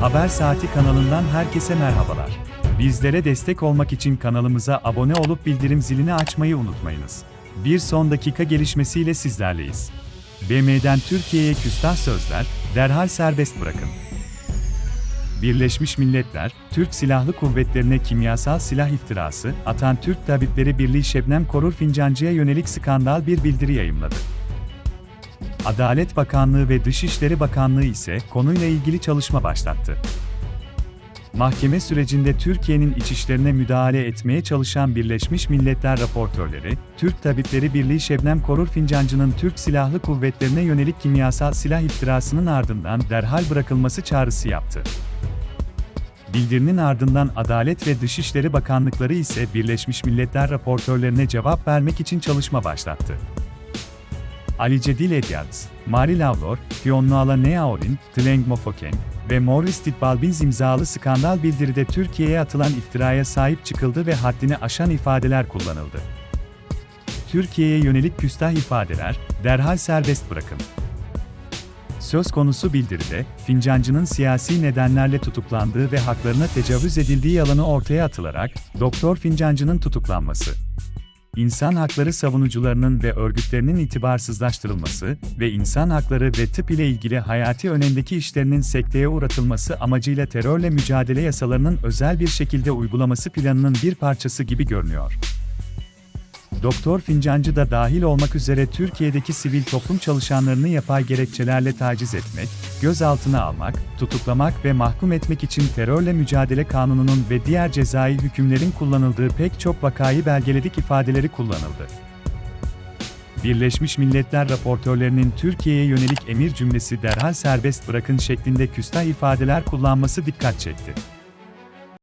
Haber Saati kanalından herkese merhabalar. Bizlere destek olmak için kanalımıza abone olup bildirim zilini açmayı unutmayınız. Bir son dakika gelişmesiyle sizlerleyiz. BM'den Türkiye'ye küstah sözler, derhal serbest bırakın. Birleşmiş Milletler, Türk Silahlı Kuvvetlerine kimyasal silah iftirası atan Türk Tabipleri Birliği Şebnem Korur Fincancı'ya yönelik skandal bir bildiri yayımladı. Adalet Bakanlığı ve Dışişleri Bakanlığı ise konuyla ilgili çalışma başlattı. Mahkeme sürecinde Türkiye'nin iç işlerine müdahale etmeye çalışan Birleşmiş Milletler raportörleri, Türk Tabipleri Birliği Şebnem Korur Fincancı'nın Türk Silahlı Kuvvetlerine yönelik kimyasal silah iftirasının ardından derhal bırakılması çağrısı yaptı. Bildirinin ardından Adalet ve Dışişleri Bakanlıkları ise Birleşmiş Milletler raportörlerine cevap vermek için çalışma başlattı. Ali Cedil Edwards, Mari Lavlor, Fionnuala Neaorin, Tleng Mofoken ve Maurice Titbalbins imzalı skandal bildiride Türkiye'ye atılan iftiraya sahip çıkıldı ve haddini aşan ifadeler kullanıldı. Türkiye'ye yönelik küstah ifadeler, derhal serbest bırakın. Söz konusu bildiride, Fincancı'nın siyasi nedenlerle tutuklandığı ve haklarına tecavüz edildiği yalanı ortaya atılarak, Doktor Fincancı'nın tutuklanması, insan hakları savunucularının ve örgütlerinin itibarsızlaştırılması ve insan hakları ve tıp ile ilgili hayati önemdeki işlerinin sekteye uğratılması amacıyla terörle mücadele yasalarının özel bir şekilde uygulaması planının bir parçası gibi görünüyor. Doktor Fincancı da dahil olmak üzere Türkiye'deki sivil toplum çalışanlarını yapay gerekçelerle taciz etmek, gözaltına almak, tutuklamak ve mahkum etmek için terörle mücadele kanununun ve diğer cezai hükümlerin kullanıldığı pek çok vakayı belgeledik ifadeleri kullanıldı. Birleşmiş Milletler raportörlerinin Türkiye'ye yönelik emir cümlesi derhal serbest bırakın şeklinde küstah ifadeler kullanması dikkat çekti.